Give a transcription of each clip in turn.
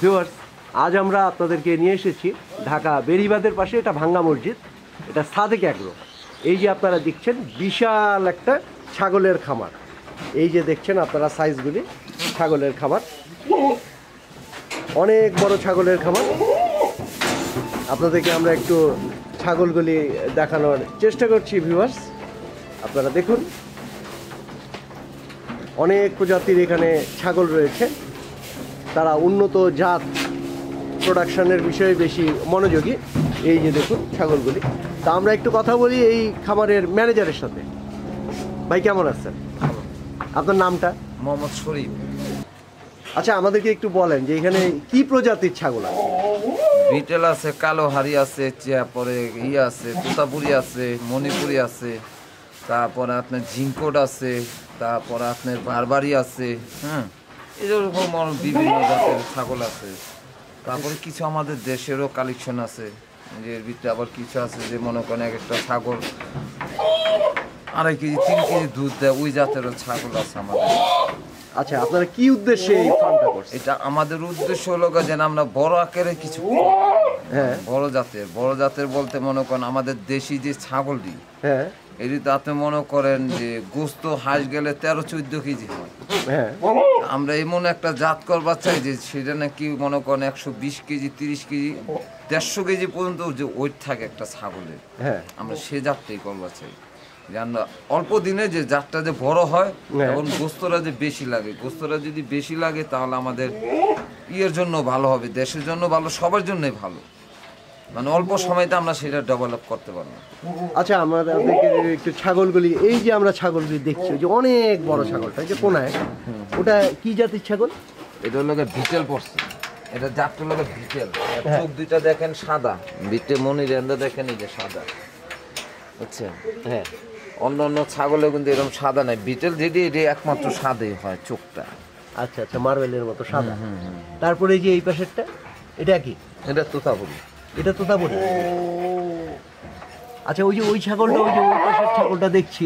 Viewers, আজ আমরা আপনাদেরকে নিয়ে এসেছি ঢাকা বেরিবাদের পাশে এটা ভাঙ্গা মসজিদ। এটা সাদেক অ্যাগ্রো। এই যে আপনারা দেখছেন, বিশাল একটা ছাগলের খামার। এই যে দেখছেন আপনারা সাইজগুলি, ছাগলের খামার। অনেক বড় ছাগলের খামার। আপনাদেরকে আমরা একটু ছাগলগুলি দেখানোর চেষ্টা করছি, ভিউয়ার্স। আপনারা দেখুন। অনেক প্রজাতির এখানে ছাগল রয়েছে। তারা উন্নত জাত প্রোডাকশনের বিষয়ে বেশি মনোযোগী। এই যে দেখুন ছাগলগুলি। তা আমরা একটু কথা বলি এই খামারের ম্যানেজারের সাথে। ভাই কেমন আছেন? আপনার নামটা? মোহাম্মদ শরীফ। আচ্ছা আমাদেরকে একটু বলেন যে এখানে কি প্রজাতির ছাগল আছে? বিটেল আছে কালো হাড়ি আছে তারপরে ই আছে তোতাপুরি আছে মণিপুরি আছে তারপরে আপনার ঝিঙ্কট আছে তারপরে আপনার বারবারি আছে হ্যাঁ এরকম বিভিন্ন জাতের ছাগল আছে। তারপরে কিছু আমাদের দেশেরও কালেকশন আছে। যে এর ভিতরে আবার কিছু আছে যে মনে করেন এক একটা ছাগল আড়াই কেজি তিন কেজি দুধ দেয় ওই জাতেরও ছাগল আছে আমাদের। আচ্ছা আপনারা কি উদ্দেশ্যে এই ফার্মটা করছেন? এটা আমাদের উদ্দেশ্য হলো যেন আমরা বড় আকারে কিছু হ্যাঁ। বড় জাতের বড় জাতের বলতে মনে করেন আমাদের দেশি যে ছাগলটি হ্যাঁ। এটি তো আপনি মনে করেন যে গোস্ত হাঁস গেলে তেরো চোদ্দ কেজি হয়। হ্যাঁ। আমরা এমন একটা জাত করবার চাই যে সেটা নাকি মনে করেন একশো বিশ কেজি তিরিশ কেজি দেড়শো কেজি পর্যন্ত যে ওয়েট থাকে একটা ছাগলের। হ্যাঁ। আমরা সে জাতটাই করবার চাই আমরা অল্প দিনে যে জাতটা যে বড় হয় হ্যাঁ। এবং গোস্তরা যে বেশি লাগে। গোস্তরা যদি বেশি লাগে তাহলে আমাদের ইয়ের জন্য ভালো হবে দেশের জন্য ভালো সবার জন্যই ভালো। মানে অল্প সময়তে আমরা সেটা ডেভেলপ করতে পারব। আচ্ছা আমাদেরকে একটু ছাগলগুলি এই যে আমরা ছাগলগুলি দেখছি যে অনেক বড় ছাগলটা এই যে কোনায় ওটা কি জাতির ছাগল? এটা হলো ভিটেল পড়ছে। এটা জাতটা হলো ভিটেল। হ্যাঁ। চোখ দুইটা দেখেন সাদা। ভিটে মনি রেন্দা দেখেন এই যে সাদা। বুঝছেন? হ্যাঁ। অন্য অন্য ছাগলে কিন্তু এরকম সাদা নাই। বিটেল যেটি এটি একমাত্র সাদাই হয় চোখটা। আচ্ছা আচ্ছা মার্বেলের মতো সাদা। তারপরে এই যে এই পাশেরটা এটা কি? এটা তোতা বলি এটা তো তা বলি। আচ্ছা ওই যে ওই ছাগলটা ওই যে ওই পাশের ছাগলটা দেখছি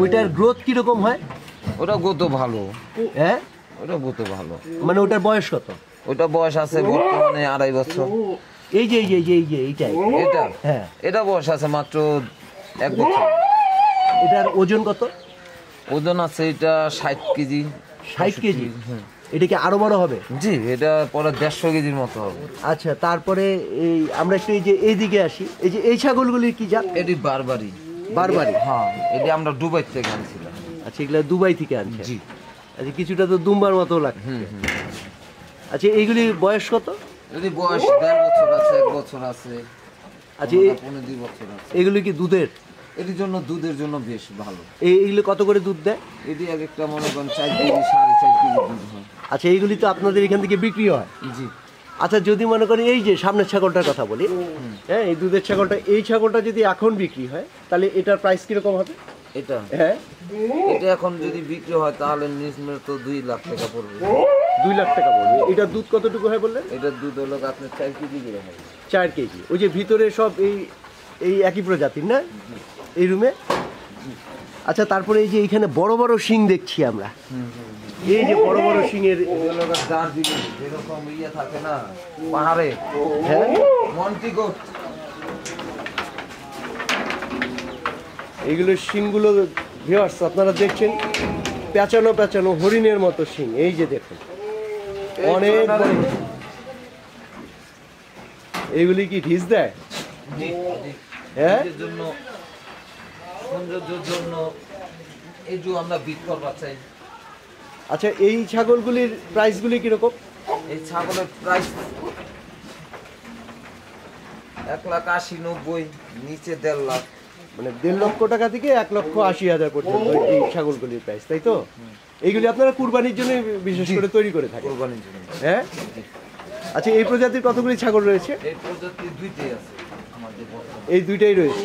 ওইটার গ্রোথ কীরকম হয়? ওটা গত ভালো। হ্যাঁ? ওটা গত ভালো। মানে ওটার বয়স কত? ওটা বয়স আছে বর্তমানে আড়াই বছর। এই যে এই যে এই যে এই যে এইটাই। এটা? হ্যাঁ। এটা বয়স আছে মাত্র এক বছর। এটার ওজন কত? ওজন আছে এটা ষাট কেজি ষাট কেজি? এটা কি আরও বড় হবে? জি এটা পরে দেড়শো কেজির মতো হবে। আচ্ছা তারপরে এই আমরা একটু এই যে এইদিকে আসি। এই যে এই ছাগলগুলির কি জাত? এটি বারবারই বারবারই হ্যাঁ এটি আমরা দুবাই থেকে আনছিলাম। আচ্ছা এগুলো দুবাই থেকে আনছে। জি। আচ্ছা কিছুটা তো দুম্বার মতো লাগছে। আচ্ছা এইগুলি বয়স কত? এটি বয়স দেড় বছর আছে এক বছর আছে। আচ্ছা এগুলি কি দুধের? এটির জন্য দুধের জন্য বেশ ভালো। এই এইগুলি কত করে দুধ দেয়? এটি এক একটা মনে করেন চার কেজি সাড়ে চার কেজি দুধ হয়। আচ্ছা এইগুলি তো আপনাদের এখান থেকে বিক্রি হয়? জি। আচ্ছা যদি মনে করি এই যে সামনের ছাগলটার কথা বলি হ্যাঁ এই দুধের ছাগলটা এই ছাগলটা যদি এখন বিক্রি হয় তাহলে এটার প্রাইস কীরকম হবে? এটা? হ্যাঁ। এটা এখন যদি বিক্রি হয় তাহলে নিচমের তো দুই লাখ টাকা পড়বে। দুই লাখ টাকা পড়বে। এটার দুধ কতটুকু হয় বললেন? এটার দুধ হলো আপনার চার কেজি করে হয় চার কেজি। ওই যে ভিতরে সব এই এই একই প্রজাতির না? এই রুমে আচ্ছা তারপরে এই যে এখানে বড় বড় শিং দেখছি আমরা। এই যে বড় বড় দার্জিলিং এরকম ইয়ে থাকে না পাহাড়ে। হ্যাঁ? মন্টিগোট এইগুলো শিংগুলো ভিওয়ার্স আপনারা দেখছেন? পেঁচানো পেঁচানো হরিণের মতো শিং এই যে দেখুন। অনেক। এইগুলি কি ঢিস দেয়? হ্যাঁ? জন্য সৌন্দর্যের জন্য এই যে আমরা বিট করবার চাই আচ্ছা এই ছাগলগুলির প্রাইসগুলি কীরকম? এই ছাগলের প্রাইস এক লাখ আশি নব্বই নিচে দেড় লাখ। মানে দেড় লক্ষ টাকা থেকে এক লক্ষ আশি হাজার পর্যন্ত এই ছাগলগুলির প্রাইস তাই তো? এইগুলি আপনারা কুরবানির জন্য বিশেষ করে তৈরি করে থাকেন। কোরবানির জন্য। হ্যাঁ? আচ্ছা এই প্রজাতির কতগুলি ছাগল রয়েছে? এই প্রজাতি দুইটাই আছে। এই দুইটাই রয়েছে।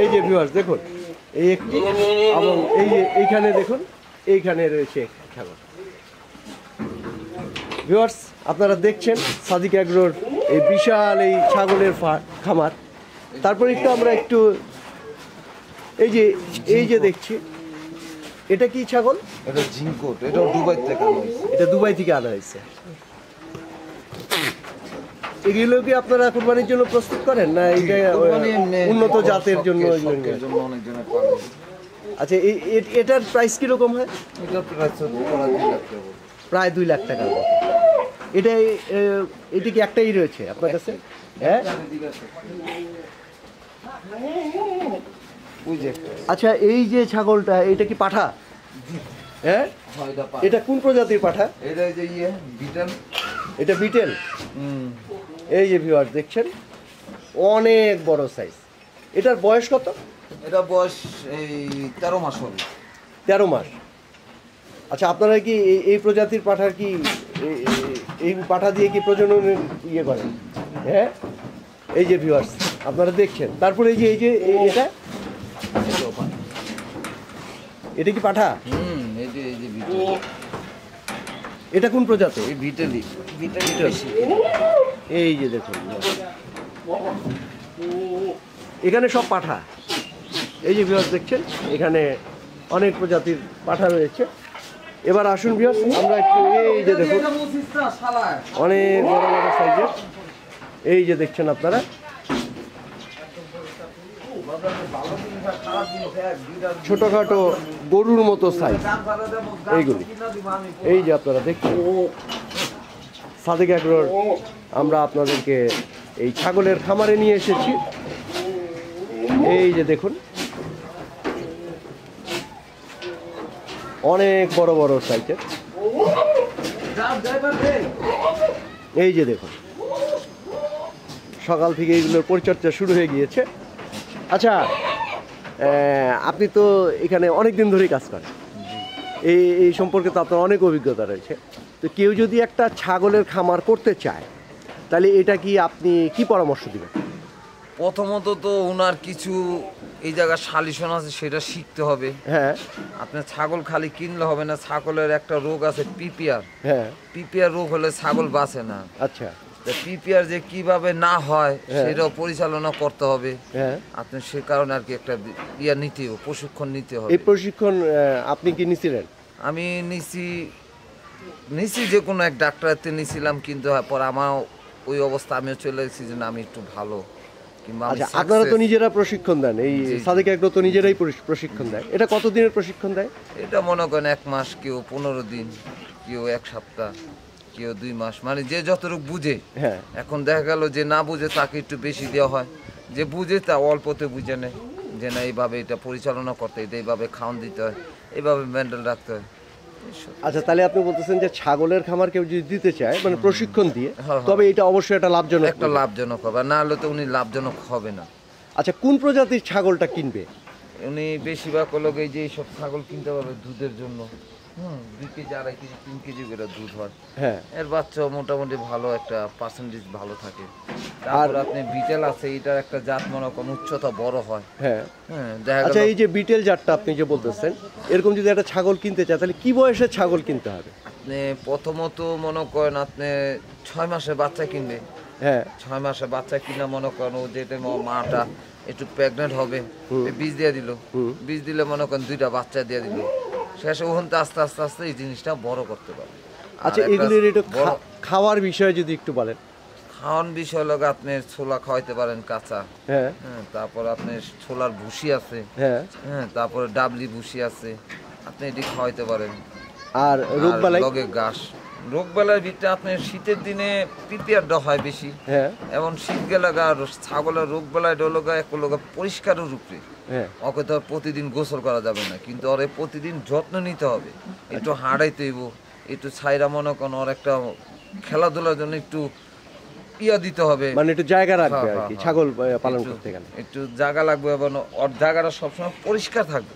এই যে ভিউয়ার্স দেখুন এই একটি এবং এই যে এইখানে দেখুন এইখানে রয়েছে একটি ছাগল। ভিউয়ার্স আপনারা দেখছেন সাদিক অ্যাগ্রোর এই বিশাল এই ছাগলের খামার। তারপর একটু আমরা একটু এই যে এই যে দেখছি এটা কি ছাগল? এটা জিঙ্কোট এটা দুবাই থেকে আনা হয়েছে। এটা দুবাই থেকে আনা হয়েছে। এগুলো কি আপনারা কুরবানির জন্য প্রস্তুত করেন? না এটা উন্নত জাতের জন্য। আচ্ছা এই- এটার প্রাইস কীরকম হয়? প্রায় দুই লাখ টাকা। টাকার মতো এটা এটি কি একটাই রয়েছে আপনার কাছে? হ্যাঁ? আচ্ছা এই যে ছাগলটা এটা কি পাঠা? হ্যাঁ? এটা কোন প্রজাতির পাঠা? এটা ইয়ে বিটেল। এটা বিটেল। এই যে ভিউয়ার দেখছেন অনেক বড় সাইজ এটার বয়স কত? এটা বয়স এই তেরো মাস হবে। তেরো মাস। আচ্ছা আপনারা কি এই- প্রজাতির পাঠার কি এই- পাঠা দিয়ে কি প্রজননের ইয়ে করেন? হ্যাঁ? এই যে ভিউয়ার্স আপনারা দেখছেন। তারপরে এই যে এই যে এটা। এটা কি পাঠা? হুম এই যে এই যে এটা কোন প্রজাতি? বিটেল। বেশি এই যে দেখুন, এখানে সব পাঠা। এই যে ভিউয়ার্স দেখছেন, এখানে অনেক প্রজাতির পাঠা রয়েছে। এবার আসুন ভিউয়ার্স আমরা একটু এই যে দেখুন, অনেক বড় বড় সাইজের এই যে দেখছেন আপনারা। ছোটখাটো গরুর মতো সাইজ এইগুলি। এই যে আপনারা দেখছেন। সাদেক অ্যাগ্রোর আমরা আপনাদেরকে এই ছাগলের খামারে নিয়ে এসেছি। এই যে দেখুন। অনেক বড় বড় সাইজের। এই যে দেখুন। সকাল থেকে এইগুলোর পরিচর্যা শুরু হয়ে গিয়েছে। আচ্ছা আপনি তো এখানে অনেক দিন ধরেই কাজ করেন। এই এই সম্পর্কে তো আপনার অনেক অভিজ্ঞতা রয়েছে। তো কেউ যদি একটা ছাগলের খামার করতে চায় তাহলে এটা কি আপনি কি পরামর্শ দিবেন? প্রথমত তো ওনার কিছু এই জায়গায় শালিশন আছে সেটা শিখতে হবে। হ্যাঁ। আপনার ছাগল খালি কিনলে হবে না ছাগলের একটা রোগ আছে পিপিআর। হ্যাঁ। পিপিআর রোগ হলে ছাগল বাঁচে না। আচ্ছা। পিপিআর যে কীভাবে না হয় হ্যাঁ। সেটাও পরিচালনা করতে হবে। হ্যাঁ। আপনি সে কারণে আর কি একটা ইয়া নিতে হবে প্রশিক্ষণ নিতে হবে। এই প্রশিক্ষণ আপনি কি নিছিলেন? আমি নিছি নিছি যে কোনো এক ডাক্তারতে নিছিলাম কিন্তু পর আমার ওই অবস্থা আমিও চলে এসেছি যে আমি একটু ভালো। কিংবা আচ্ছা আপনারা তো নিজেরা প্রশিক্ষণ দেন এই। সাদেক এগ্রো তো নিজেরাই প্রশিক্ষণ দেয়। এটা কতদিনের প্রশিক্ষণ দেয়? এটা মনে করেন এক মাস কেউ পনেরো দিন কেউ এক সপ্তাহ কেউ দুই মাস মানে যে যতটুকু বুঝে। হ্যাঁ। এখন দেখা গেল যে না বুঝে তাকে একটু বেশি দেওয়া হয়। যে বুঝে তা অল্পতে বুঝে নেয় যে না এইভাবে এটা পরিচালনা করতে হয়, এইভাবে খাওয়ান দিতে হয় এইভাবে মেন্টাল রাখতে হয়। আচ্ছা তাহলে আপনি বলতেছেন যে ছাগলের খামার কেউ যদি দিতে চায় মানে প্রশিক্ষণ দিয়ে হ্যাঁ, হ্যাঁ। তবে এটা অবশ্যই একটা লাভজনক একটা লাভজনক হবে না হলে তো উনি লাভজনক হবে না। আচ্ছা কোন প্রজাতির ছাগলটা কিনবে? উনি বেশিরভাগ লোক এই যে এইসব ছাগল কিনতে পারবে দুধের জন্য। হুম দুই কেজি আড়াই কেজি তিন কেজি করে দুধ হয়। হ্যাঁ। এর বাচ্চা মোটামুটি ভালো একটা পার্সেন্টেজ ভালো থাকে। তারপর আপনি বিটেল আছে এটার একটা জাত মনে করেন উচ্চতা বড় হয়। দেখা আচ্ছা এই যে বিটেল জাতটা আপনি যে বলতেছেন এরকম যদি একটা ছাগল কিনতে চায় তাহলে কি বয়সে ছাগল কিনতে হবে? আপনি প্রথমত মনে করেন আপনি ছয় মাসের বাচ্চা কিনবে। হ্যাঁ। ছয় মাসের বাচ্চা কিনা মনে করেন ও যেটা মাটা একটু প্রেগনেন্ট হবে বীজ দিয়ে দিল। বীজ দিলে মনে করেন দুইটা বাচ্চা দিয়ে দিল। শেষে ওখান আস্তে আস্তে আস্তে এই জিনিসটা বড় করতে পারবে। আচ্ছা এগুলির একটু খাওয়ার বিষয়ে যদি একটু বলেন। খাওয়ান বিষয় লোক আপনি ছোলা খাওয়াইতে পারেন কাঁচা। হ্যাঁ। হ্যাঁ তারপর আপনি ছোলার ভুসি আছে। হ্যাঁ। হ্যাঁ তারপরে ডাবলি ভুসি আছে। আপনি এটি খাওয়াইতে পারেন। আর রোগ আর বালাই লগে ঘাস। রোগ বেলার ভিতরে আপনি শীতের দিনে পিপিআরটা হয় বেশি। হ্যাঁ। এমন শীত গেলে ছাগলের রোগ বেলায় ডলোগা এক লোক পরিষ্কারের রূপে। ওকে তো প্রতিদিন গোসল করা যাবে না কিন্তু ওরে প্রতিদিন যত্ন নিতে হবে। একটু হাঁড়াইতে হইব একটু ছাইরা মনে করেন ওর একটা খেলাধুলার জন্য একটু ইয়া দিতে হবে। মানে একটু জায়গা রাখবে হ্যাঁ, আর কি হ্যাঁ, ছাগল পালন করতে গেলে। একটু জায়গা লাগবে এবং ওর জায়গাটা সবসময় পরিষ্কার থাকবে।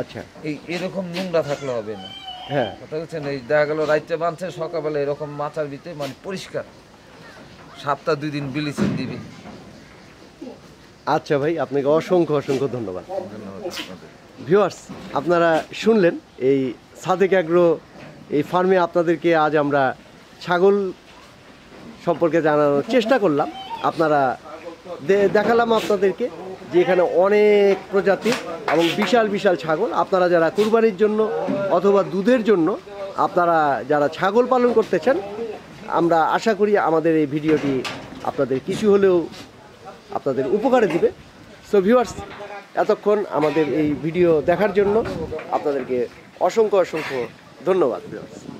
আচ্ছা। এই এরকম নোংরা থাকলে হবে না। হ্যাঁ। কথা বলছেন এই দেখা গেল রাইতে বাঁধছে সকালবেলা এরকম মাচার ভিতরে মানে পরিষ্কার। সপ্তাহ দুই দিন বিলিচিং দিবি। আচ্ছা ভাই, আপনাকে অসংখ্য অসংখ্য ধন্যবাদ। ভিউয়ার্স আপনারা শুনলেন এই সাদেক অ্যাগ্রো, এই ফার্মে আপনাদেরকে আজ আমরা ছাগল সম্পর্কে জানানোর চেষ্টা করলাম আপনারা দেখালাম আপনাদেরকে যে এখানে অনেক প্রজাতির এবং বিশাল বিশাল ছাগল আপনারা যারা কুরবানির জন্য অথবা দুধের জন্য আপনারা যারা ছাগল পালন করতে চান, আমরা আশা করি আমাদের এই ভিডিওটি আপনাদের কিছু হলেও আপনাদের উপকারে দিবে। সো ভিউয়ার্স এতক্ষণ আমাদের এই ভিডিও দেখার জন্য আপনাদেরকে অসংখ্য অসংখ্য ধন্যবাদ। ভিউয়ার্স